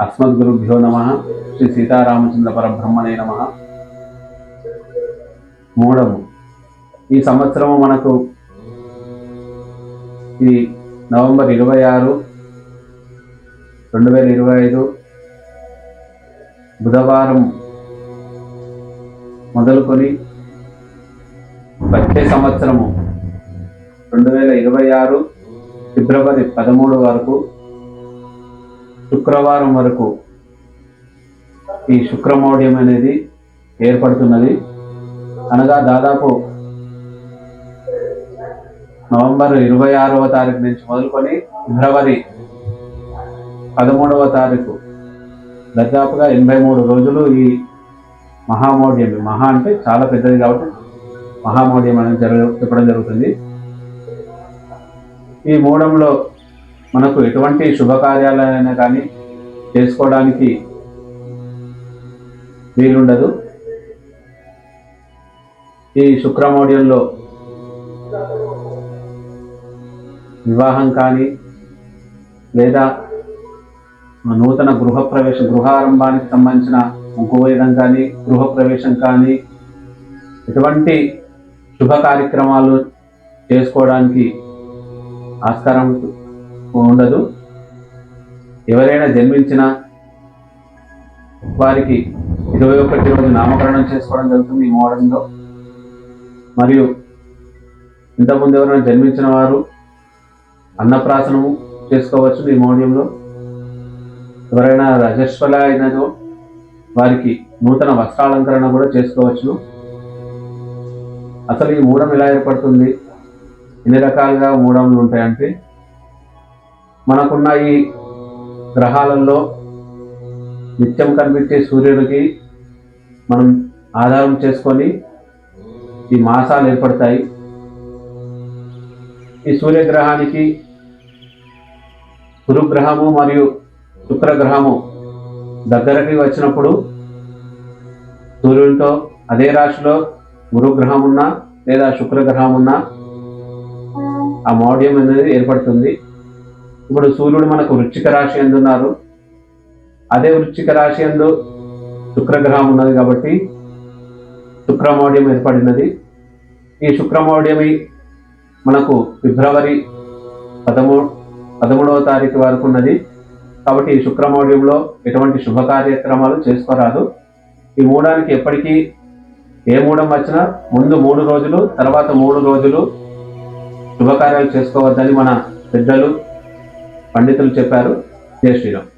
అస్మద్గురుభ్యో నమ. శ్రీ సీతారామచంద్ర పరబ్రహ్మణే నమ. మూడము ఈ సంవత్సరము మనకు ఈ నవంబర్ ఇరవై ఆరు రెండు వేల ఇరవై ఐదు బుధవారం మొదలుకొని వచ్చే సంవత్సరము రెండు వేల ఇరవై ఆరు ఫిబ్రవరి పదమూడు వరకు శుక్రవారం వరకు ఈ శుక్రమౌఢ్యం అనేది ఏర్పడుతున్నది. అనగా దాదాపు నవంబర్ ఇరవై ఆరవ తారీఖు నుంచి మొదలుకొని ఫిబ్రవరి పదమూడవ తారీఖు దాదాపుగా ఎనభై మూడు రోజులు ఈ మహామౌఢ్యం మహా అంటే చాలా పెద్దది కాబట్టి మహామౌఢ్యం అనేది జరగ చెప్పడం జరుగుతుంది. ఈ మూడంలో మనకు ఎటువంటి శుభకార్యాలైనా కానీ చేసుకోవడానికి వీలుండదు. ఈ శుక్రమౌఢ్యంలో వివాహం కానీ లేదా నూతన గృహప్రవేశం గృహారంభానికి సంబంధించిన ముగ్గు వేయడం కానీ గృహప్రవేశం కానీ ఎటువంటి శుభ కార్యక్రమాలు చేసుకోవడానికి ఆస్కారం ఉండదు. ఎవరైనా జన్మించిన వారికి ఇరవై ఒకటి రోజు నామకరణం చేసుకోవడం జరుగుతుంది ఈ మోడల్లో. మరియు ఇంతకుముందు ఎవరైనా జన్మించిన వారు అన్నప్రాసనము చేసుకోవచ్చు ఈ మౌఢ్యంలో ఎవరైనా రజస్వల అయినదో వారికి నూతన వస్త్రాలంకరణ కూడా చేసుకోవచ్చు. అసలు ఈ మూడం ఎలా ఏర్పడుతుంది? ఎన్ని రకాలుగా మూడములు ఉంటాయంటే మనకున్న ఈ గ్రహాలలో నిత్యం కనిపించే సూర్యుడికి మనం ఆధారం చేసుకొని ఈ మాసాలు ఏర్పడతాయి. ఈ సూర్యగ్రహానికి గురుగ్రహము మరియు శుక్రగ్రహము దగ్గరకి వచ్చినప్పుడు సూర్యునితో అదే రాశిలో గురుగ్రహం ఉన్నా లేదా శుక్రగ్రహం ఉన్నా ఆ మౌఢ్యం అనేది ఏర్పడుతుంది. ఇప్పుడు సూర్యుడు మనకు వృచ్చిక రాశి ఎందున్నారు అదే వృచ్చిక రాశి ఎందు శుక్రగ్రహం ఉన్నది కాబట్టి శుక్రమౌఢ్యం ఏర్పడినది. ఈ శుక్రమౌఢ్యమి మనకు ఫిబ్రవరి పదమూ పదమూడవ తారీఖు వరకు ఉన్నది. కాబట్టి ఈ శుక్రమౌఢ్యంలో ఎటువంటి శుభ కార్యక్రమాలు చేసుకోరాదు. ఈ మూడానికి ఎప్పటికీ ఏ మూడం వచ్చినా ముందు మూడు రోజులు తర్వాత మూడు రోజులు శుభకార్యాలు చేసుకోవద్దని మన పెద్దలు పండితులు చెప్పారు. జై శ్రీరామ్.